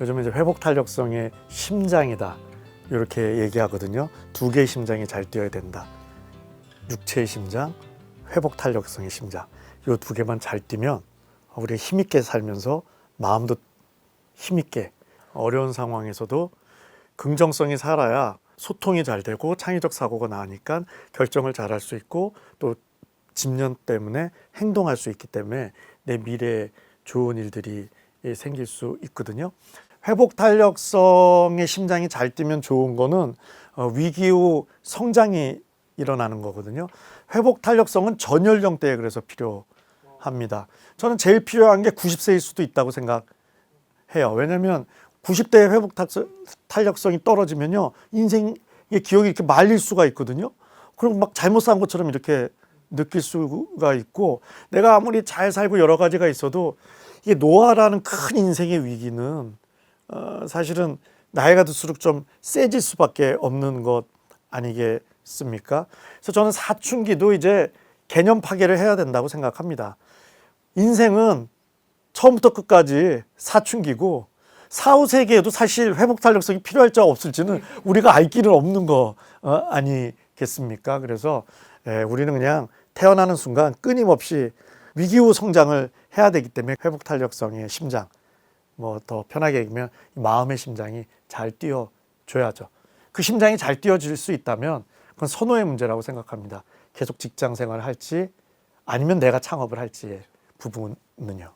요즘 이제 회복 탄력성의 심장이다 이렇게 얘기하거든요. 두 개의 심장이 잘 뛰어야 된다. 육체의 심장, 회복 탄력성의 심장. 이 두 개만 잘 뛰면 우리가 힘 있게 살면서 마음도 힘 있게 어려운 상황에서도 긍정성이 살아야 소통이 잘 되고 창의적 사고가 나으니까 결정을 잘 할 수 있고 또 집념 때문에 행동할 수 있기 때문에 내 미래에 좋은 일들이 생길 수 있거든요. 회복 탄력성의 심장이 잘 뛰면 좋은 거는 어, 위기 후 성장이 일어나는 거거든요. 회복 탄력성은 전 연령대에 그래서 필요합니다. 저는 제일 필요한 게 90세일 수도 있다고 생각해요. 왜냐하면 90대의 회복 탄- 탄력성이 떨어지면요 인생의 기억이 이렇게 말릴 수가 있거든요. 그리고 막 잘못 산 것처럼 이렇게 느낄 수가 있고 내가 아무리 잘 살고 여러 가지가 있어도 이게 노화라는 큰 인생의 위기는 어, 사실은 나이가 들수록 좀 세질 수밖에 없는 것 아니겠습니까? 그래서 저는 사춘기도 이제 개념 파괴를 해야 된다고 생각합니다. 인생은 처음부터 끝까지 사춘기고 사후 세계에도 사실 회복 탄력성이 필요할지 없을지는 우리가 알 길은 없는 거 어, 아니겠습니까? 그래서 예, 우리는 그냥 태어나는 순간 끊임없이 위기 후 성장을 해야 되기 때문에 회복 탄력성의 심장 뭐 더 편하게 얘기하면 이 마음의 심장이 잘 뛰어줘야죠. 그 심장이 잘 뛰어질 수 있다면 그건 선호의 문제라고 생각합니다. 계속 직장 생활을 할지 아니면 내가 창업을 할지의 부분은요.